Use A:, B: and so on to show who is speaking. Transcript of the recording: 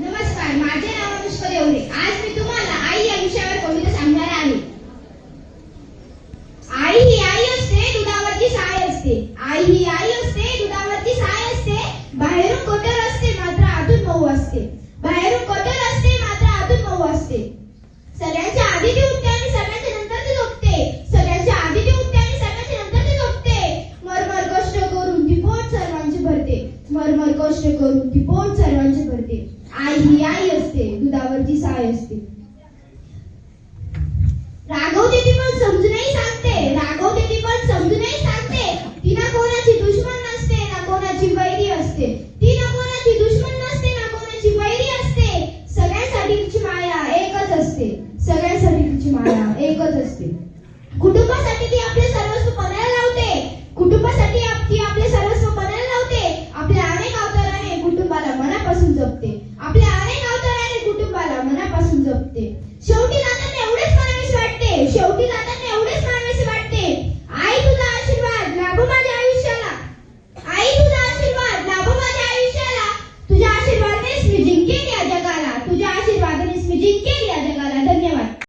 A: नमस्कार माझे नाव अनुष्का देवरे. आज मी तुम्हाला आई या विषयावर कविता सांगणार आहे. आई ही आई असते दुधावरची साय असते. आई ही आई असते दुधावरची साय असते. बाहेरून कोटर असते मात्र आतून मऊ असते. बाहेरून कोटर असते मात्र आतून मऊ असते. सगळ्यांच्या आधी ती उठते आणि सगळ्यांच्या नंतर ती झोपते. सगळ्यांच्या आधी ती उठते आणि सगळ्यांच्या नंतर ती झोपते. मरमर कष्ट करून ती पोट सर्वांचे भरते. मरमर कष्ट करून ती पोट सर्वांचे भरते आई ही आई असते दुधावरची साय असते. राघव ती पण समजूनही सांगते. राघव ती पण समजूनही सांगते. ती ना कोणाची दुश्मन नसते ना कोणाची वैरी असते. ती ना कोणाची दुश्मन नसते ना कोणाची वैरी असते. सगळ्यांसाठी तिची माया एकच असते. सगळ्यांसाठी तिची माया एकच असते. कुटुंबासाठी ती आपले सर्वस्व पणाला लावते. कुटुंबासाठी ती आपले सर्वस्व पणाला लावते. आपल्या अनेक अवताराने कुटुंबाला मनापासून जपते. Müdür gel ya